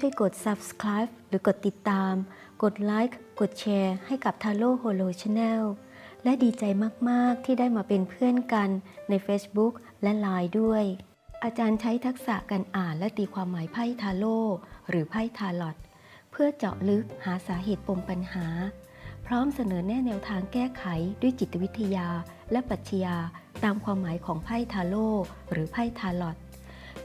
ช่วยกด subscribe หรือกดติดตาม กดไลค์ กดแชร์ให้กับ Taro Holo Channel และดีใจมาก ๆ ที่ได้มาเป็นเพื่อนกันใน Facebook และ Line ด้วย อาจารย์ใช้ทักษะการอ่านและตีความหมายไพ่ทาโร่หรือไพ่ทาลอตเพื่อเจาะลึกหาสาเหตุปมปัญหา พร้อมเสนอแนะแนวทางแก้ไขด้วยจิตวิทยาและปรัชญาตามความหมายของไพ่ทาโร่หรือไพ่ทาลอต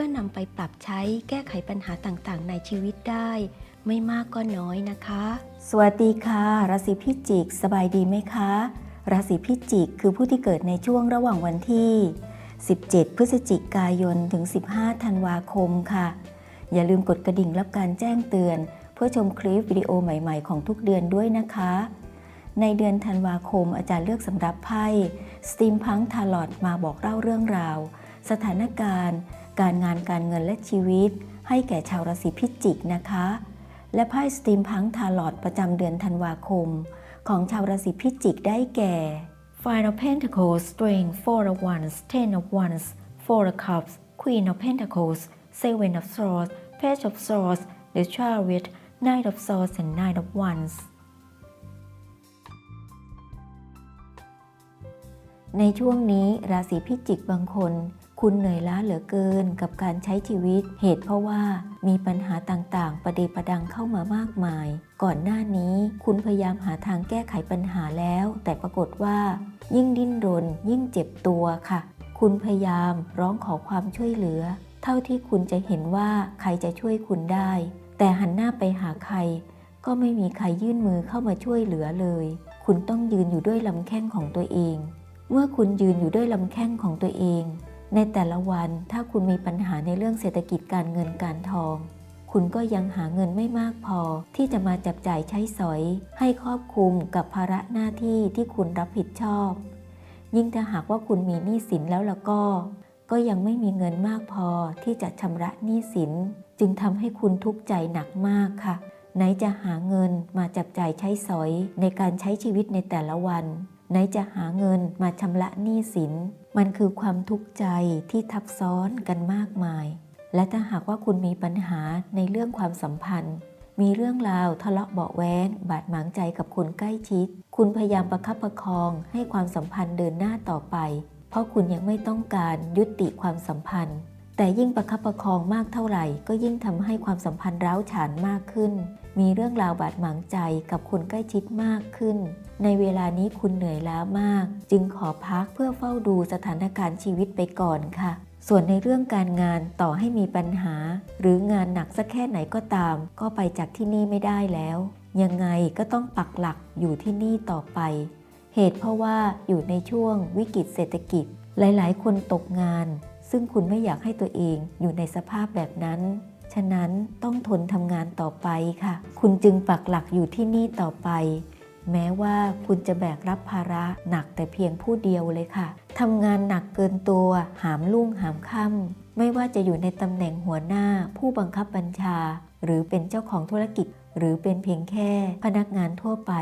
พื่อนำไปปรับใช้แก้ไขปัญหาต่างๆ ในชีวิตได้ ไม่มากก็น้อยนะคะ สวัสดีค่ะ ราศีพิจิก สบายดีไหมคะ ราศีพิจิกคือผู้ที่เกิดในช่วงระหว่างวันที่ 17 พฤศจิกายนถึง 15 ธันวาคมค่ะ อย่าลืมกดกระดิ่งรับการแจ้งเตือน เพื่อชมคลิปวิดีโอใหม่ๆ ของทุกเดือนด้วยนะคะ ในเดือนธันวาคมอาจารย์เลือกสำรับไพ่สตีมพังทาลอดมาบอกเล่าเรื่องราว สถานการณ์ การงานการเงินและชีวิต ให้แก่ชาวราศีพิจิกนะคะ และไพ่สตีมพังทาลอดประจำเดือนธันวาคม ของชาวราศีพิจิกได้แก่ Five of Pentacles Strength Four of Wands Ten of Wands Four of Cups Queen of Pentacles Seven of Swords Page of Swords The Chariot Knight of Swords and Knight of Wands ในช่วงนี้ราศีพิจิกบางคน คุณเหนื่อยล้าเหลือเกินกับการใช้ชีวิต เหตุเพราะว่ามีปัญหาต่างๆ ประเดประดังเข้ามามากมาย ก่อนหน้านี้คุณพยายามหาทางแก้ไขปัญหาแล้ว แต่ปรากฏว่า ยิ่งดิ้นรน ยิ่งเจ็บตัวค่ะ คุณพยายามร้องขอความช่วยเหลือ เท่าที่คุณจะเห็นว่าใครจะช่วยคุณได้ แต่หันหน้าไปหาใคร ก็ไม่มีใครยื่นมือเข้ามาช่วยเหลือเลย คุณต้องยืนอยู่ด้วยลำแข้งของตัวเอง เมื่อคุณยืนอยู่ด้วยลำแข้งของตัวเอง ในแต่ละวันถ้าคุณมีปัญหาในเรื่องเศรษฐกิจการเงินการทอง คุณก็ยังหาเงินไม่มากพอ ที่จะมาจับจ่ายใช้สอย ให้ครอบคลุมกับภาระหน้าที่ที่คุณรับผิดชอบ ยิ่งถ้าหากว่าคุณมีหนี้สินแล้วล่ะก็ ก็ยังไม่มีเงินมากพอที่จะชำระหนี้สิน จึงทำให้คุณทุกข์ใจหนักมากค่ะ ไหนจะหาเงินมาจับจ่ายใช้สอยในการใช้ชีวิตในแต่ละวัน ไหนจะหาเงินมาชำระหนี้สิน มันคือความทุกข์ใจที่ทับซ้อนกันมากมาย และถ้าหากว่าคุณมีปัญหาในเรื่องความสัมพันธ์ มีเรื่องราวทะเลาะเบาแว้งบาดหมางใจกับคนใกล้ชิด คุณพยายามประคับประคองให้ความสัมพันธ์เดินหน้าต่อไป เพราะคุณยังไม่ต้องการยุติความสัมพันธ์ แต่ยิ่งประคับประคองมากเท่าไหร่ ก็ยิ่งทำให้ความสัมพันธ์ร้าวฉานมากขึ้น มีเรื่องราวบาดหมางใจกับคนใกล้ชิดมากขึ้น ในเวลานี้คุณเหนื่อยล้ามาก จึงขอพักเพื่อเฝ้าดูสถานการณ์ชีวิตไปก่อนค่ะ ส่วนในเรื่องการงานต่อให้มีปัญหา หรืองานหนักสักแค่ไหนก็ตาม ก็ไปจากที่นี่ไม่ได้แล้ว ยังไงก็ต้องปักหลักอยู่ที่นี่ต่อไป เหตุเพราะว่าอยู่ในช่วงวิกฤตเศรษฐกิจ หลาย ๆ คนตกงาน ซึ่งคุณไม่อยากให้ตัวเองอยู่ในสภาพแบบนั้นะนั้นต้องทนทำงานต่อไปค่ะ คุณจึงปักหลักอยู่ที่นี่ต่อไป แม้ว่าคุณจะแบกรับภาระหนักแต่เพียงผู้เดียวเลยค่ะทำงานหนักเกินตัว หามลุ่งหามค่ำไม่ว่าจะอยู่ในตำแหน่งหัวหน้า ผู้บังคับบัญชา หรือเป็นเจ้าของธุรกิจ หรือเป็นเพียงแค่พนักงานทั่วไป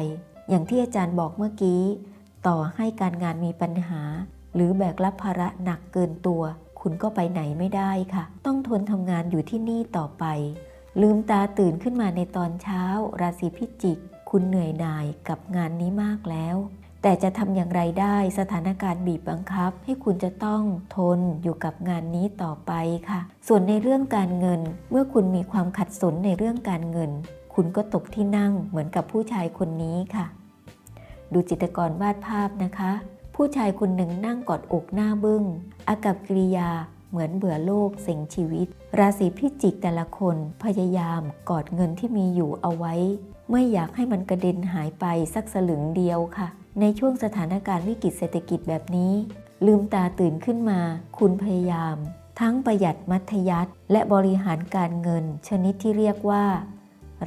อย่างที่อาจารย์บอกเมื่อกี้ ต่อให้การงานมีปัญหา หรือแบกรับภาระหนักเกินตัว คุณก็ไปไหนไม่ได้ค่ะ ต้องทนทำงานอยู่ที่นี่ต่อไป ลืมตาตื่นขึ้นมาในตอนเช้า ราศีพิจิก คุณเหนื่อยหน่ายกับงานนี้มากแล้ว แต่จะทำอย่างไรได้สถานการณ์บีบบังคับ ให้คุณจะต้องทนอยู่กับงานนี้ต่อไปค่ะ ส่วนในเรื่องการเงิน เมื่อคุณมีความขัดสนในเรื่องการเงิน คุณก็ตกที่นั่งเหมือนกับผู้ชายคนนี้ค่ะ ดูจิตกรวาดภาพนะคะ ผู้ชายคนหนึ่งนั่งกอดอกหน้าบึง้งอากับกิริยาเหมือนเบื่อโลกเซ็งชีวิต ราศีพิจิกแต่ละคนพยายามกอดเงินที่มีอยู่เอาไว้ ไม่อยากให้มันกระเด็นหายไปสักสลึงเดียวค่ะ ในช่วงสถานการณ์วิกฤตเศรษฐกิจแบบนี้ ลืมตาตื่นขึ้นมา คุณพยายาม ทั้งประหยัดมัธยัติและบริหารการเงิน ชนิดที่เรียกว่า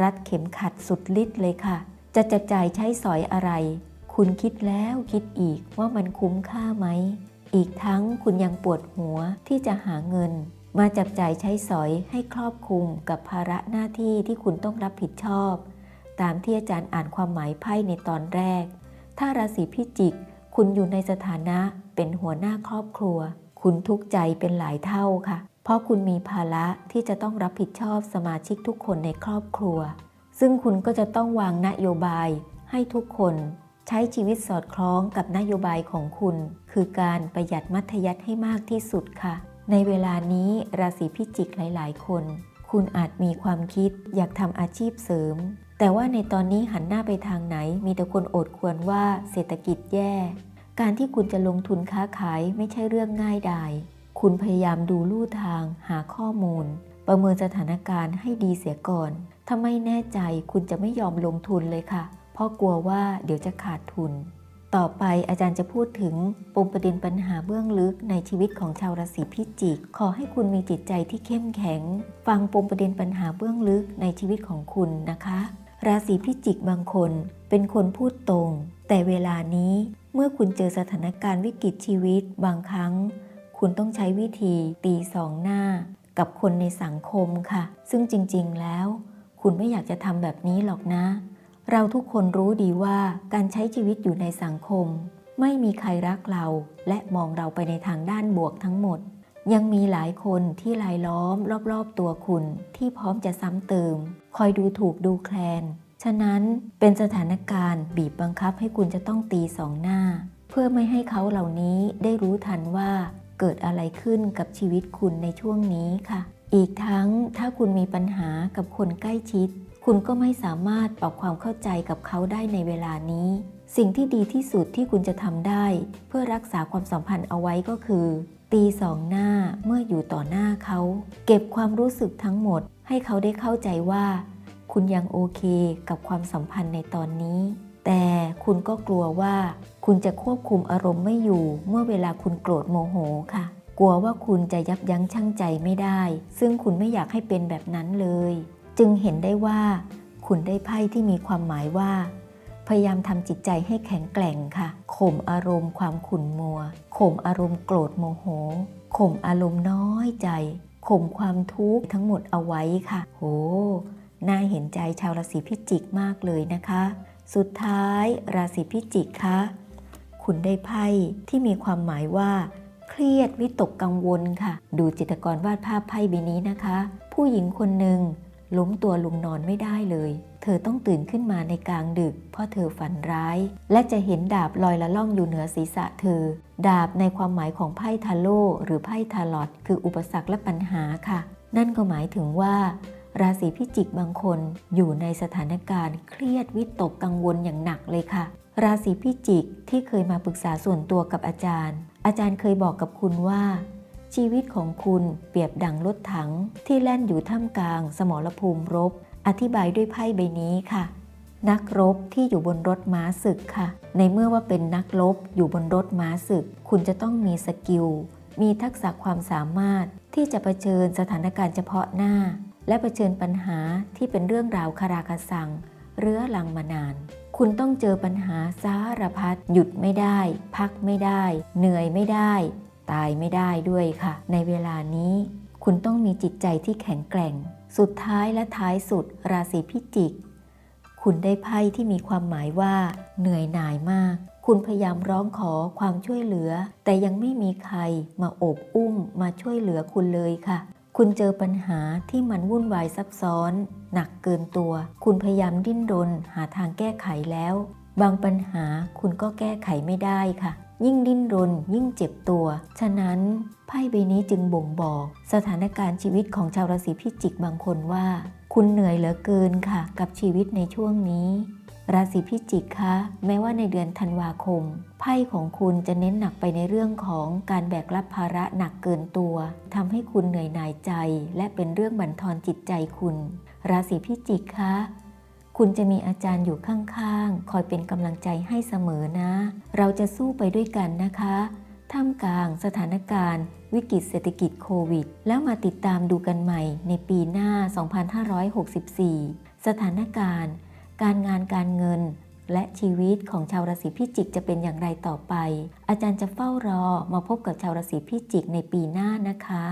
รัดเข็มขัดสุดฤทธิ์เลยค่ะ จะจับจ่ายใช้สอยอะไร คุณคิดแล้วคิดอีกว่ามันคุ้มค่าไหม อีกทั้งคุณยังปวดหัวที่จะหาเงิน มาจับจ่ายใช้สอยให้ครอบคลุมกับภาระหน้าที่ที่คุณต้องรับผิดชอบ ตามที่อาจารย์อ่านความหมายไพ่ในตอนแรก ถ้าราศีพิจิก คุณอยู่ในสถานะเป็นหัวหน้าครอบครัว คุณทุกข์ใจเป็นหลายเท่าค่ะ เพราะคุณมีภาระที่จะต้องรับผิดชอบสมาชิกทุกคนในครอบครัว ซึ่งคุณก็จะต้องวางนโยบายให้ทุกคน ใช้ชีวิตสอดคล้องกับนโยบายของคุณ คือการประหยัดมัธยัติให้มากที่สุดค่ะ ในเวลานี้ราศีพิจิกหลาย ๆ คน คุณอาจมีความคิดอยากทำอาชีพเสริม แต่ว่าในตอนนี้หันหน้าไปทางไหน มีแต่คนโอดควรว่าเศรษฐกิจแย่ การที่คุณจะลงทุนค้าขายไม่ใช่เรื่องง่ายดาย คุณพยายามดูลู่ทาง หาข้อมูล ประเมินสถานการณ์ให้ดีเสียก่อนถ้าไม่แน่ใจคุณจะไม่ยอมลงทุนเลยค่ะ ราะกลัวว่าเดี๋ยวจะขาดทุน ต่อไปอาจารย์จะพูดถึงปมประเด็นปัญหาเบื้องลึกในชีวิตของชาวราศีพิจิก ขอให้คุณมีจิตใจที่เข้มแข็ง ฟังปมประเด็นปัญหาเบื้องลึกในชีวิตของคุณนะคะ ราศีพิจิกบางคนเป็นคนพูดตรง แต่เวลานี้เมื่อคุณเจอสถานการณ์วิกฤตชีวิตบางครั้ง คุณต้องใช้วิธีตีสองหน้า กับคนในสังคมค่ะ ซึ่งจริงๆแล้ว คุณไม่อยากจะทำแบบนี้หรอกนะ เราทุกคนรู้ดีว่าการใช้ชีวิตอยู่ในสังคม ไม่มีใครรักเราและมองเราไปในทางด้านบวกทั้งหมด ยังมีหลายคนที่ลายล้อมรอบๆตัวคุณที่พร้อมจะซ้ำเติม คอยดูถูกดูแคลน ฉะนั้นเป็นสถานการณ์บีบบังคับให้คุณจะต้องตีสองหน้า เพื่อไม่ให้เขาเหล่านี้ได้รู้ทันว่าเกิดอะไรขึ้นกับชีวิตคุณในช่วงนี้ค่ะ อีกทั้งถ้าคุณมีปัญหากับคนใกล้ชิด คุณก็ไม่สามารถปรับความเข้าใจกับเขาได้ในเวลานี้ สิ่งที่ดีที่สุดที่คุณจะทำได้ เพื่อรักษาความสัมพันธ์เอาไว้ก็คือ ตีสองหน้าเมื่ออยู่ต่อหน้าเขา เก็บความรู้สึกทั้งหมด ให้เขาได้เข้าใจว่า คุณยังโอเคกับความสัมพันธ์ในตอนนี้ แต่คุณก็กลัวว่า คุณจะควบคุมอารมณ์ไม่อยู่ เมื่อเวลาคุณโกรธโมโหค่ะกลัวว่าคุณจะยับยั้งชั่งใจไม่ได้ ซึ่งคุณไม่อยากให้เป็นแบบนั้นเลย จึงเห็นได้ว่า คุณได้ไพ่ที่มีความหมายว่า พยายามทำจิตใจให้แข็งแกร่งค่ะ ข่มอารมณ์ความขุ่นมัว ข่มอารมณ์โกรธโมโห ข่มอารมณ์น้อยใจ ข่มความทุกข์ทั้งหมดเอาไว้ค่ะ โห น่าเห็นใจชาวราศีพิจิกมากเลยนะคะ สุดท้ายราศีพิจิกคะคุณได้ไพ่ที่มีความหมายว่า เครียดวิตกกังวลค่ะ ดูจิตรกรวาดภาพไพ่ใบนี้นะคะ ผู้หญิงคนหนึ่ง ล้มตัวลุงนอนไม่ได้เลย เธอต้องตื่นขึ้นมาในกลางดึก เพราะเธอฝันร้าย และจะเห็นดาบลอยละล่องอยู่เหนือศีรษะเธอ ดาบในความหมายของไพ่ทาโร่หรือไพ่ทาลอตคืออุปสรรคและปัญหาค่ะ นั่นก็หมายถึงว่า ราศีพิจิกบางคนอยู่ในสถานการณ์เครียดวิตกกังวลอย่างหนักเลยค่ะ ราศีพิจิกที่เคยมาปรึกษาส่วนตัวกับอาจารย์ อาจารย์เคยบอกกับคุณว่า ชีวิตของคุณเปรียบดังรถถัง ที่แล่นอยู่ท่ามกลาง สมรภูมิรบ อธิบายด้วยไพ่ใบนี้ค่ะ นักรบที่อยู่บนรถม้าศึกค่ะ ในเมื่อว่าเป็นนักรบอยู่บนรถม้าศึก คุณจะต้องมีสกิล มีทักษะความสามารถที่จะะเผชิญสถานการณ์เฉพาะหน้า และะเผชิญปัญหาที่เป็นเรื่องราวคาราคาซังเรื้อรังมานาน คุณต้องเจอปัญหาสารพัดหยุดไม่ได้ พักไม่ได้ เหนื่อยไม่ได้ ตายไม่ได้ด้วยค่ะ ในเวลานี้ คุณต้องมีจิตใจที่แข็งแกร่ง สุดท้ายและท้ายสุดราศีพิจิก คุณได้ไพ่ที่มีความหมายว่า เหนื่อยหน่ายมาก คุณพยายามร้องขอความช่วยเหลือ แต่ยังไม่มีใครมาโอบอุ้มมาช่วยเหลือคุณเลยค่ะ คุณเจอปัญหาที่มันวุ่นวายซับซ้อน หนักเกินตัว คุณพยายามดิ้นรนหาทางแก้ไขแล้ว บางปัญหาคุณก็แก้ไขไม่ได้ค่ะ ยิ่งดิ้นรน ยิ่งเจ็บตัว ฉะนั้นไพ่ใบนี้จึงบ่งบอก สถานการณ์ชีวิตของชาวราศีพิจิกบางคนว่า คุณเหนื่อยเหลือเกินค่ะ กับชีวิตในช่วงนี้ ราศีพิจิกคะแม้ว่าในเดือนธันวาคม ไพ่ของคุณจะเน้นหนักไปในเรื่องของการแบกรับภาระหนักเกินตัวทำให้คุณเหนื่อยหน่ายใจ และเป็นเรื่องบั่นทอนจิตใจคุณ ราศีพิจิกคะ คุณจะมีอาจารย์อยู่ข้างๆ คอยเป็นกำลังใจให้เสมอนะ เราจะสู้ไปด้วยกันนะคะ ท่ามกลางสถานการณ์ วิกฤตเศรษฐกิจโควิด แล้วมาติดตามดูกันใหม่ในปีหน้า 2564 สถานการณ์ การงานการเงิน และชีวิตของชาวราศีพิจิกจะเป็นอย่างไรต่อไป อาจารย์จะเฝ้ารอมาพบกับชาวราศีพิจิกในปีหน้านะคะ